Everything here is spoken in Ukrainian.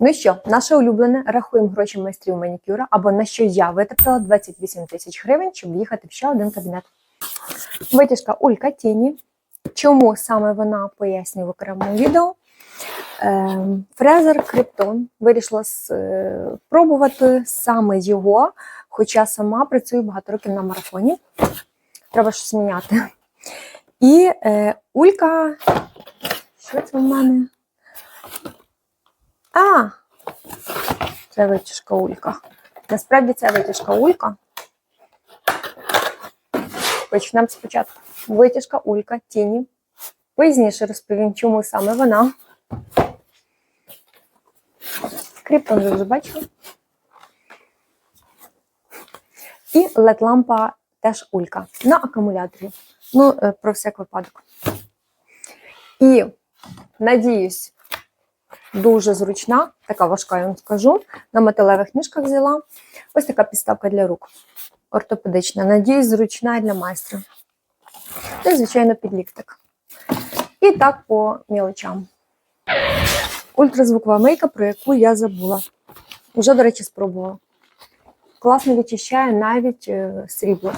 Ну що, наше улюблене, рахуємо гроші майстрів манікюра, або на що я витратила 28 тисяч гривень, щоб їхати в ще один кабінет. Витяжка Улька Тіні. Чому саме вона пояснюю в окремому відео. Ем, Фрезер Криптон вирішила спробувати саме його, хоча сама працюю багато років на марафоні. Треба щось міняти. І е, Улька. Що це в мене? А! Це витяжка Улька. Насправді це витяжка Улька. Почнемо спочатку. Витяжка Улька тіні. Пізніше розповім, чому саме вона. Криптон ви вже бачили. І LED-лампа теж Улька на акумуляторі. Ну, е, про всяк випадок. І, надіюсь, дуже зручна, така важка, я вам скажу. На металевих ніжках взяла. Ось така підставка для рук. Ортопедична. Надіюсь, зручна для майстра. І, звичайно, підліктик. І так по мілочам. Ультразвукова мийка, про яку я забула. Вже, до речі, спробувала. Класно відчищає навіть е, срібло.